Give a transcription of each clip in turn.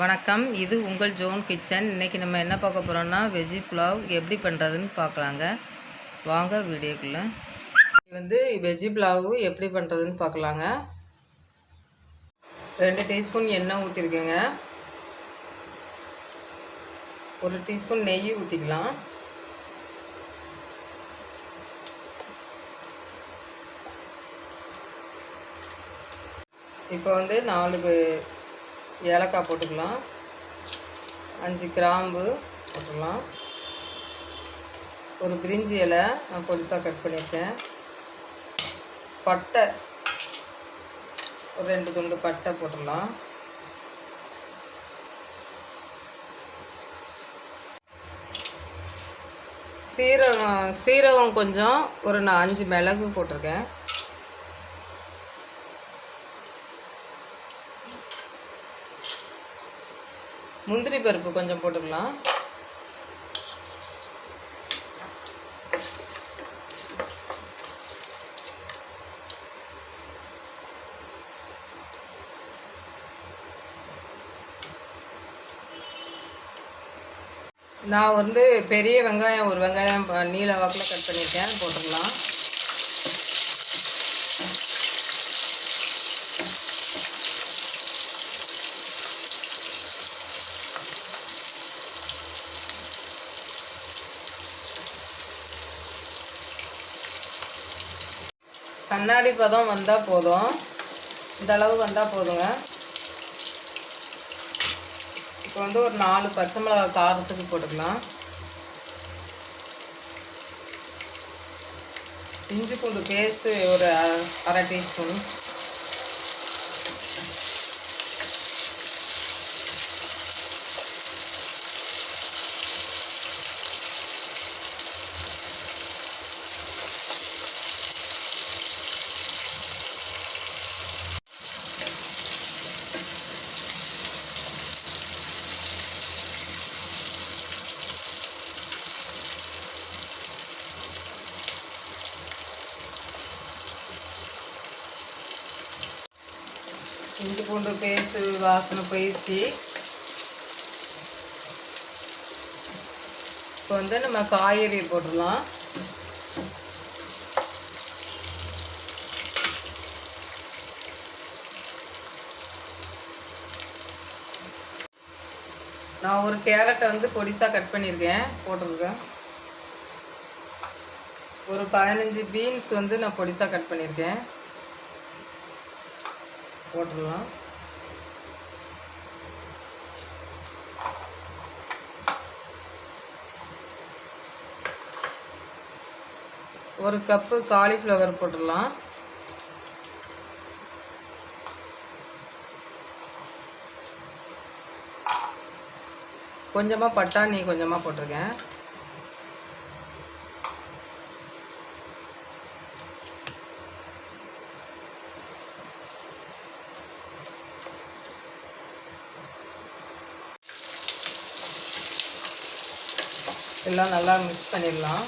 வணக்கம். இது உங்கள் ஜோன் கிச்சன். இன்றைக்கி நம்ம என்ன பார்க்க போகிறோம்னா வெஜ்ஜி புலாவ் எப்படி பண்ணுறதுன்னு பார்க்கலாங்க. வாங்க வீடியோக்குள்ளே. இது வந்து வெஜ்ஜி புலாவ் எப்படி பண்ணுறதுன்னு பார்க்கலாங்க. ரெண்டு டீஸ்பூன் எண்ணெய் ஊற்றிருக்கேங்க ஒரு டீஸ்பூன் நெய் ஊற்றிக்கலாம் இப்போ வந்து நாலு ஏலக்காய் போட்டுக்கலாம். அஞ்சு கிராம்பு போட்டுக்கலாம். ஒரு பிரிஞ்சி இலை நான் பொடிசாக கட் பண்ணியிருக்கேன். பட்டை ஒரு ரெண்டு துண்டு பட்டை போட்டுடலாம். சீரகம் சீரகம் கொஞ்சம் ஒரு நான் அஞ்சு மிளகு போட்டிருக்கேன். முந்திரி பருப்பு கொஞ்சம் போட்டுக்கலாம் நான் வந்து பெரிய வெங்காயம் ஒரு வெங்காயம் நீல வாக்கில் கட் பண்ணியிருக்கேன். போட்டுக்கலாம். கண்ணாடி பதம் வந்தால் போதும். இந்த அளவு வந்தால் போதுங்க. இப்போ வந்து ஒரு நாலு பச்சை மிளகாய் காரத்துக்கு போட்டுக்கலாம். இஞ்சி பூண்டு பேஸ்ட்டு ஒரு அரை டீஸ்பூன். இஞ்சி பூண்டு பேஸ்ட்டு வாசனை போயிடுச்சு இப்போ வந்து நம்ம காய்கறி போட்டுடலாம் நான் ஒரு கேரட்டை வந்து பொடிசாக கட் பண்ணியிருக்கேன் போட்டிருக்கேன். ஒரு பதினஞ்சு பீன்ஸ் வந்து நான் பொடிசாக கட் பண்ணியிருக்கேன். போட்டுடலாம். ஒரு கப்பு காலிஃப்ளவர் போட்டுடலாம். கொஞ்சமாக பட்டாணி கொஞ்சமாக போட்டிருக்கேன். எல்லாம் நல்லா மிக்ஸ் பண்ணிடலாம்.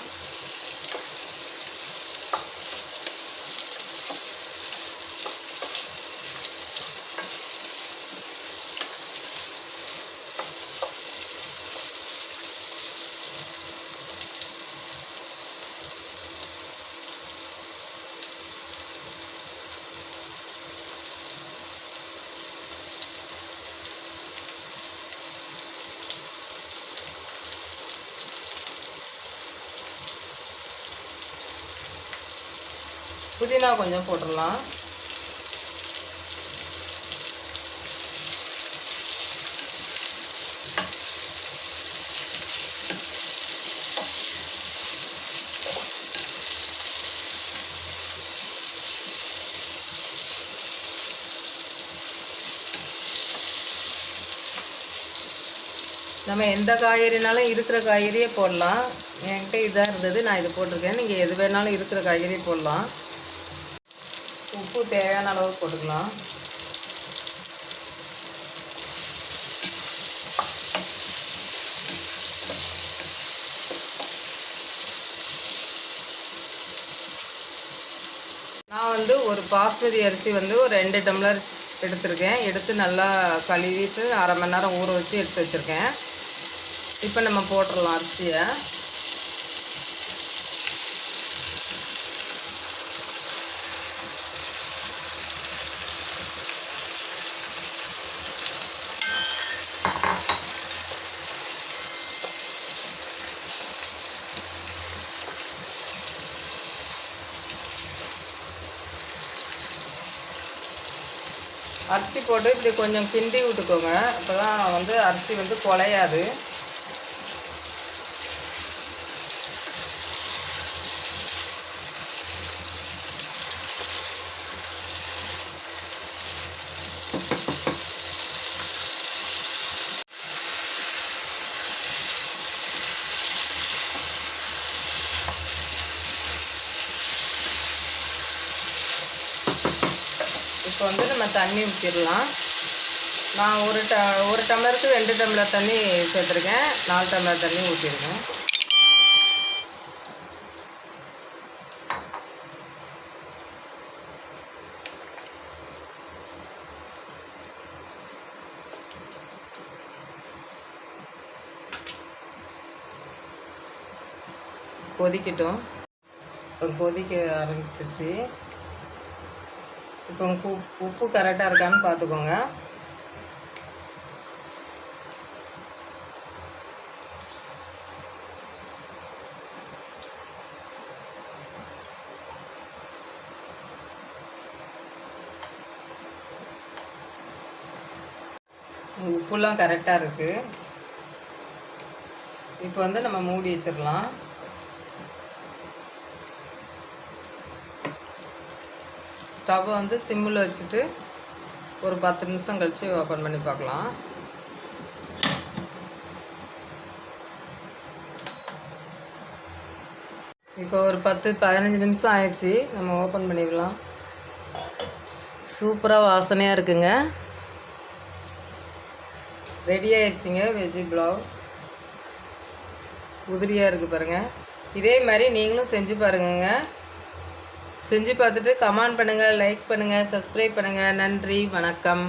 புதினா கொஞ்சம் போட்டுடலாம். நம்ம எந்த காய்கறினாலும் இருக்கிற காய்கறியே போடலாம். என்கிட்ட இதாக இருந்தது நான் இது போட்டிருக்கேன். நீங்கள் எது வேணாலும் இருக்கிற காய்கறியே போடலாம். உப்பு தேவையான அளவு போட்டுக்கலாம். நான் வந்து ஒரு பாஸ்மதி அரிசி வந்து ஒரு ரெண்டு டம்ளர் எடுத்திருக்கேன். எடுத்து நல்லா கழுவிட்டு அரை மணி நேரம் ஊற வச்சு எடுத்து வச்சுருக்கேன். இப்போ நம்ம போட்டுடலாம் அரிசியை. அரிசி போட்டு இப்படி கொஞ்சம் கிண்டி விட்டுக்கோங்க. அப்போ தான் வந்து அரிசி வந்து குலையாது இப்போ வந்து நம்ம தண்ணி ஊற்றிடலாம் நான் ஒரு ட ஒரு டம்ளருக்கு ரெண்டு டம்ளர் தண்ணி சேர்த்துருக்கேன். நாலு டம்ளர் தண்ணி ஊற்றிருக்கேன் கொதிக்கட்டும். இப்போ கொதிக்க ஆரம்பிச்சிருச்சு. இப்போ உப்பு உப்பு கரெக்டாக இருக்கான்னு பார்த்துக்கோங்க. உப்புலாம் கரெக்டாக இருக்குது இப்போ வந்து நம்ம மூடி வச்சிடலாம். ஸ்டவ்வை வந்து சிம்மில் வச்சுட்டு ஒரு பத்து நிமிஷம் கழித்து ஓப்பன் பண்ணி பார்க்கலாம். இப்போ ஒரு பத்து பதினஞ்சு நிமிஷம் ஆயிடுச்சு. நம்ம ஓப்பன் பண்ணிடலாம். சூப்பராக வாசனையாக இருக்குங்க. ரெடி ஆயிடுச்சுங்க வெஜ்ஜி புலாவ் உதிரியாக இருக்குது பாருங்கள் இதே மாதிரி நீங்களும் செஞ்சு பாருங்கங்க. செஞ்சு பார்த்துட்டு கமெண்ட் பண்ணுங்கள் லைக் பண்ணுங்கள் சப்ஸ்கிரைப் பண்ணுங்கள் நன்றி வணக்கம்.